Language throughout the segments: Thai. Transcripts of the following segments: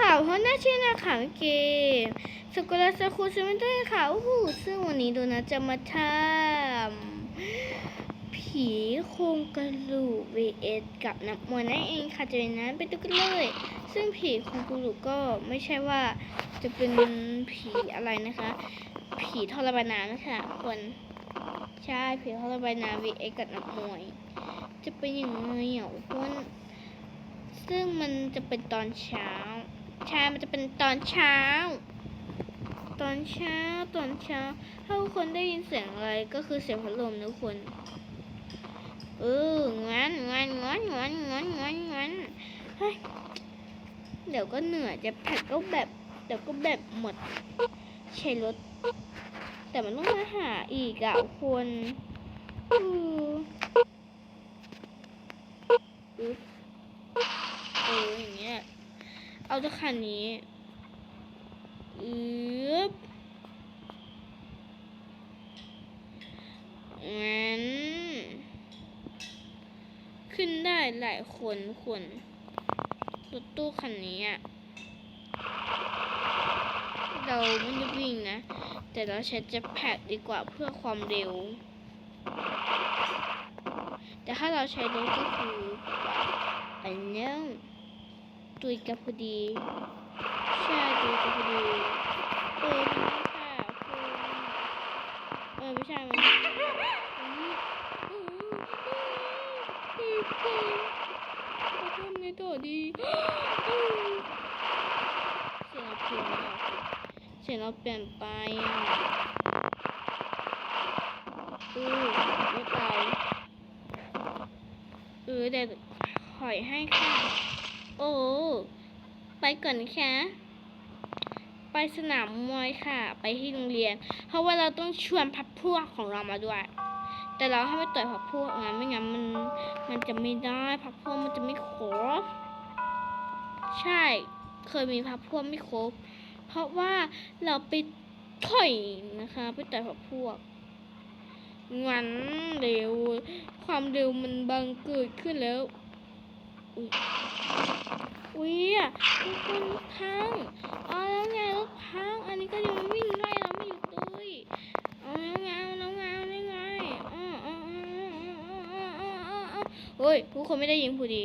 ค่ะเพราะน่าชื่อนะคะเกมสกุลสกุลใช่ไมด้วยค่ะโอ้โหซึ่งวันนี้โดนัทจะมาทำผีโครงกระดูก vs กับน้ำมวยนั่นเองค่ะจะเป็นนั้นไปดูกันเลย ซึ่งผีโครงกระดูกก็ไม่ใช่ว่าจะเป็นผีอะไรนะคะ ผีทรมานน้ำนะคะคนใช่ผีทรมานน้ำ vs กับน้ำมวย จะเป็นยังไงอะคุณซึ่งมันจะเป็นตอนเช้า ใช่มันจะเป็นตอนเช้า ตอนเช้าตอนเช้า ถ้าทุกคนได้ยินเสียงอะไรก็คือเสียงพัดลมนะทุกคน เอองั้นงั้นงั้นงั้นงั้นงั้นงั้นเฮ้ยเดี๋ยวก็เหนื่อยจะแพ็กก็แบบเดี๋ยวก็แบบหมดใช้รถ แต่มันต้องมาหาอีกอะคนอืออึ๊บเอออย่างเงี้ย เอาจะคันนี้อึ๊บงั้นขึ้นได้หลายคนคนรถตู้คันนี้อะเราไม่ได้วิ่งนะ แต่เราใช้จ็ตแพ็กดีกว่าเพื่อความเร็ว แต่ถ้าเราใช้รถก็คืออันเนี้ย ตุยกับพอดีใช่ตุยกับพอดีเออนไม่ค่ะคุณเออไม่ใช่มันอันนี้เออเออเออเราทำไงต่อดีเออเสียงเราเปลี่ยนไปอะเสียงเราเปลี่ยนไปอะเออไม่ไปเออเดี๋ยวถอยให้ค่ะ โอ้ ไปก่อนนะคะไปสนามมวยค่ะ ไปที่โรงเรียน เพราะว่าเราต้องชวนพักพวกของเรามาด้วย แต่เราให้ไม่ต่อยพักพวกนะไม่งั้นมันมันจะไม่ได้พักพวกมันจะไม่ครบใช่ เคยมีพักพวกไม่ครบ เพราะว่าเราไปถอยนะคะ ไปต่อยพักพวกงั้นเร็ว ความเร็วมันบังเกิดขึ้นแล้ว อุ้ยอุ้ยอะทุกคนพังเอาแล้วไงรถพัง อันนี้ก็ยังวิ่งไล่เราไม่หยุดเลยเอาแล้วไงเอาแล้วไงเอาแล้ไงอ๋ออ๋ออ๋ออ๋ออ๋ออ๋อเฮ้ยผู้คนไม่ได้ยิงพอดี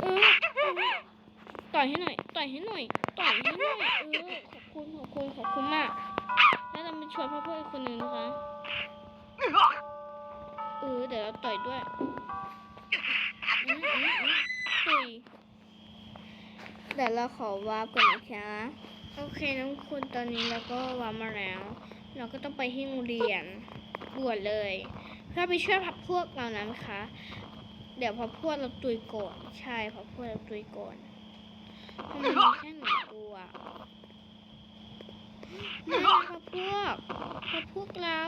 เออต่อยให้หน่อย ต่อยให้หน่อย ต่อยให้หน่อย เออ ขอบคุณ ขอบคุณ ขอบคุณมาก แล้วเราไปชวนเพื่อนคนหนึ่งนะคะ เออ เดี๋ยวเราต่อยด้วย คุยเดี๋ยวเราขอวาร์ปก่อนนะคะโอเคน้องคุณตอนนี้เราก็วาร์ปมาแล้ว เราก็ต้องไปที่โรงเรียนด่วนเลย เพื่อไปช่วยพักพวกเรานะคะ เดี๋ยวพักพวกเราตุยก่อนใช่พักพวกเราตุยก่อนเพราะมันมีแค่หนึ่งตัวไม่พักพวกพักพวกเรา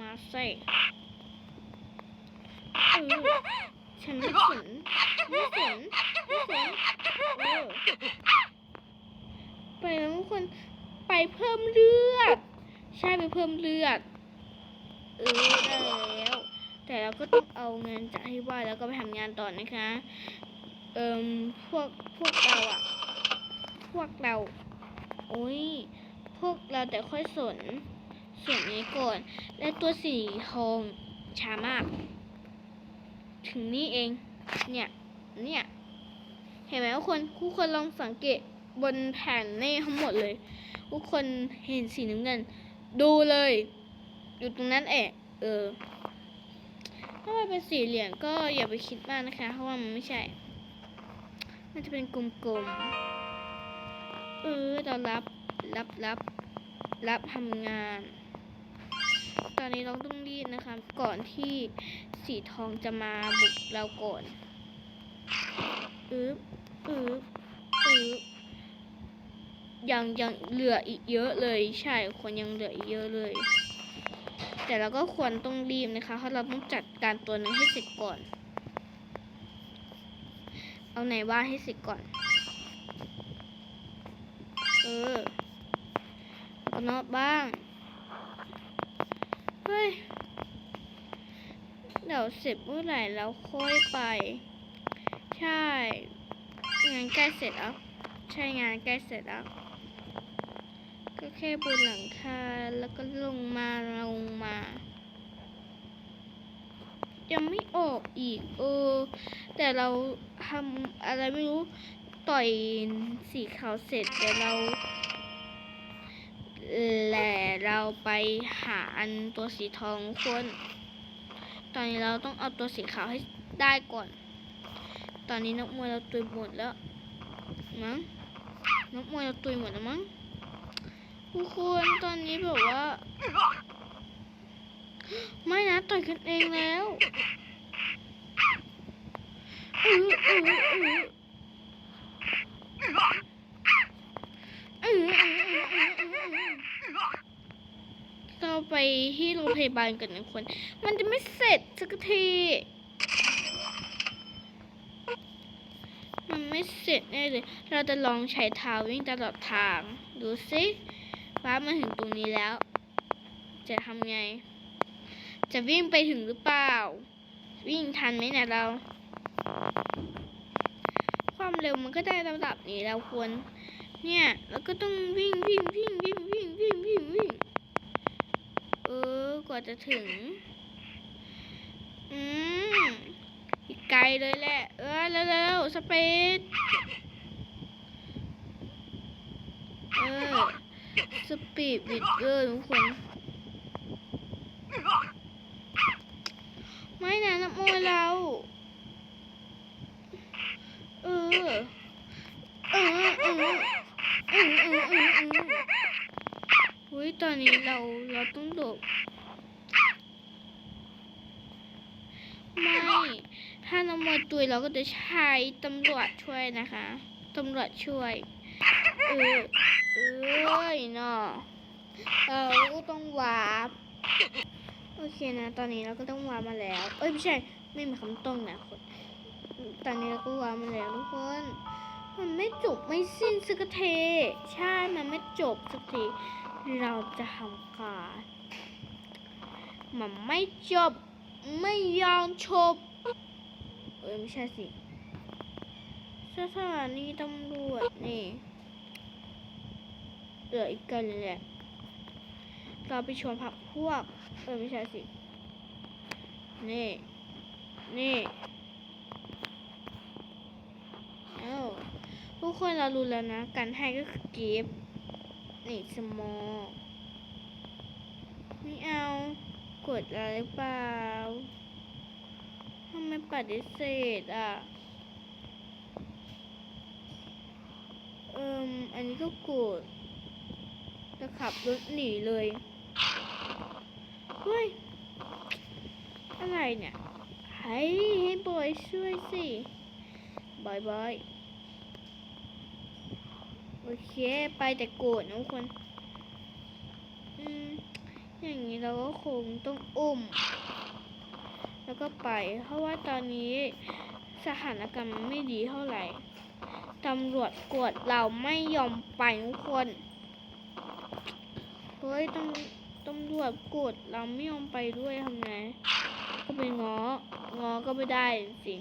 มาใส่เออ ฉันไม่สนไม่สนไม่สนเออไปแล้วทุกคนไปเพิ่มเลือด ใช่ไปเพิ่มเลือด เออได้แล้ว แต่เราก็ต้องเอาเงินจากที่ว่าแล้วก็ไปทำงานต่อนะคะ เอ่มพวกพวกเราอะพวกเรา โอ้ยพวกเราแต่ค่อยสนส่วนนี้ก่อน และตัวสีทองช้ามาก ถึงนี่เอง เนี่ย เนี่ย เห็นไหมทุกคนทุกคนลองสังเกตบนแผ่นนี่ทั้งหมดเลย ทุกคนเห็นสีน้ำเงิน ดูเลย อยู่ตรงนั้นเองเออ ถ้ามันเป็นสีเหลี่ยมก็อย่าไปคิดมากนะคะ เพราะว่ามันไม่ใช่ มันจะเป็นกลมๆ เออเรารับ รับรับ รับทำงาน ตอนนี้เราต้องรีบนะคะ ก่อนที่สีทองจะมาบุกเราก่อนอึ๊บอึ๊บอึ๊บยังยังเหลืออีกเยอะเลย ใช่คนยังเหลืออีกเยอะเลย แต่เราก็ควรต้องรีบนะคะ เพราะเราต้องจัดการตัวนึงให้เสร็จก่อน เอาไหนว่าให้เสร็จก่อน เออเอานอกบ้าง เฮ้ย เดี๋ยวเสร็จเมื่อไหร่แล้วค่อยไป ใช่ งานใกล้เสร็จแล้ว ใช่งานใกล้เสร็จแล้ว ก็แค่บนหลังคาแล้วก็ลงมาลงมา ยังไม่ออกอีก เออ แต่เราทำอะไรไม่รู้ ต่อยสีขาวเสร็จเดี๋ยวเรา เราไปหาอันตัวสีทองคนตอนนี้เราต้องเอาตัวสีขาวให้ได้ก่อน ตอนนี้นักมวยเราตุยหมดแล้วมั้งนักมวยเราตุยหมดแล้วมั้งทุกคนตอนนี้แบบว่า ไม่นะต่อยกันเองแล้วอืออืออืออเราไป ที่โรงพยาบาลกันนะคน มันจะไม่เสร็จสักที มันไม่เสร็จแน่เลย เราจะลองใช้เท้าวิ่งตลอดทาง ดูสิว่ามาถึงตรงนี้แล้ว จะทำไง จะวิ่งไปถึงหรือเปล่า วิ่งทันไหมเนี่ยเรา ความเร็วมันก็ได้ระดับนี้แล้วควรเนี่ยเราก็ต้องวิ่งวิ่งวิ่งวิ่งวิ่งวิ่งวิ่งวิ่ง กว่าจะถึง อืมอีกไกลเลยแหละ เออเร็วๆสปีดเออสปีดบิดเกอร์ทุกคน ไม่นะน้ำมวยเราเออเออ เออเออเออเออเออเออเฮ้ยตอนนี้เราเราต้องหลบไม่ ถ้าน้ำมวยตุยเราก็จะใช้ตำรวจช่วยนะคะตำรวจช่วย เออเอ้ยเนาะเราก็ต้องวาร์ปโอเคนะ ตอนนี้เราก็ต้องวางมาแล้ว เอ้ยไม่ใช่ ไม่มีคำต้องนะคนตอนนี้เราก็วางมาแล้วทุกคน มันไม่จบไม่สิ้นสักทีใช่ มันไม่จบสักทีเราจะทำการมันไม่จบไม่ยอมจบ อ้ยไม่ใช่สิสถานีตำรวจนี่เหลืออีกกันเลยแหละเราไปชวนพักพวก เออไม่ใช่สิ นี่ นี่เอ้าทุกคนเรารู้แล้วนะการให้ก็คือก็บนี่สมอไม่เอา กดอะไรหรือเปล่าำไมปฏิเสธอะ เอิมอันนี้ก็โกดจะขับรถหนีเลย เฮ้ย อะไรเนี่ย ให้ให้บอยช่วยสิบอยบอยโอเค ไปแต่โกรธนะทุกคนอืมอย่างนี้เราก็คงต้องอุ้ม แล้วก็ไป เพราะว่าตอนนี้สถานการณ์มันไม่ดีเท่าไหร่ตำรวจกวดเราไม่ยอมไปทุกคน เฮ้ยตำตำรวจกวดเราไม่ยอมไปด้วยทำไง ก็ไปง้องอก็ไม่ได้สิ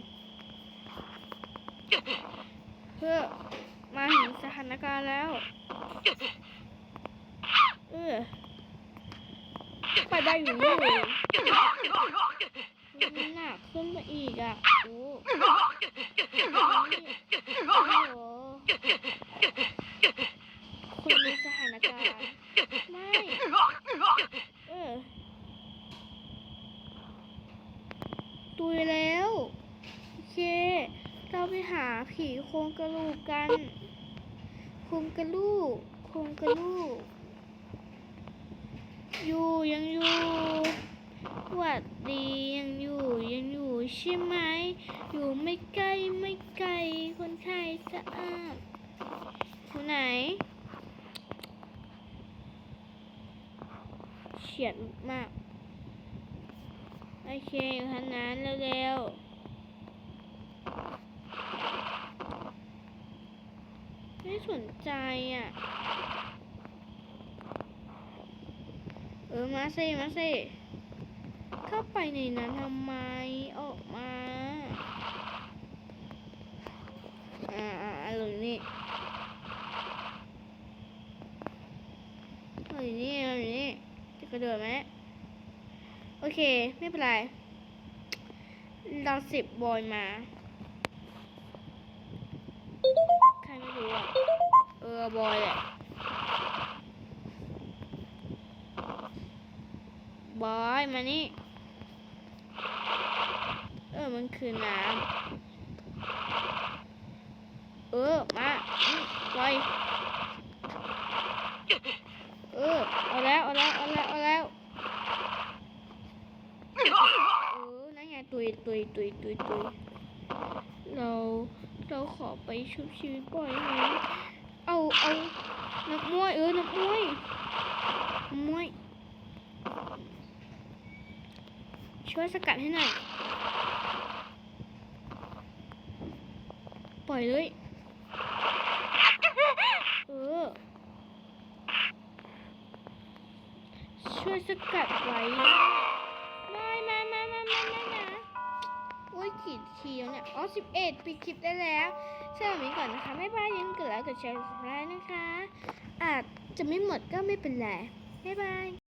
เพื่อมาถึงสถานการณ์แล้ว เออไปได้อยู่นี่เลย มันหนักขึ้นไปอีกอะโอ้โหคนดูสถานการณ์ไม่เออตุยแล้วโอเค เราไปหาผีโครงกระลูกกันโครงกระลูกโครงกระลูกอยู่ยังอยู่ หวัดดียังอยู่ยังอยู่ใช่ไหม อยู่ไม่ไกลไม่ไกลคนไข้สะอาดอยู่ไหนเฉียดมาก โอเคอยู่ทางนั้นเร็วๆ ไม่สนใจอะ เออ มาสิ มาสิ ไปในนั้นทำไมออกมาอ่าอ่าหรือนี่หรือนี่หรือนี่จะกระโดดไหมโอเค ไม่เป็นไร เราสิบบอยมาใครไม่รู้อะเออบอยแหละบอยมานี่ มันคือน้ำเออ มานี่อยเออ เอาแล้ว เอาแล้ว เอาแล้ว เอาแล้ว เออ นั่นไงตุยตุยตุยตุยตุยเรา เราขอไปชุบชีวิตบ่อยไหมเอา เอา นักมวย เออ นักมวย มวย ช่วยสกัดให้หน่อย ปล่อยเลย เออ ช่วยสกัดไว้ม่ไม่ไม่ไม่ไม่ไม่นะโอ้ยกี่ทีแล้วเนี่ย อ๋อสิบเอ็ดปิดคลิปได้แล้วสำหรับนี้ก่อนนะคะ ไม่บายอยังกดไลค์กดแชร์กดซับสไครต์นะคะ อาจจะไม่หมดก็ไม่เป็นไร บ๊ายบาย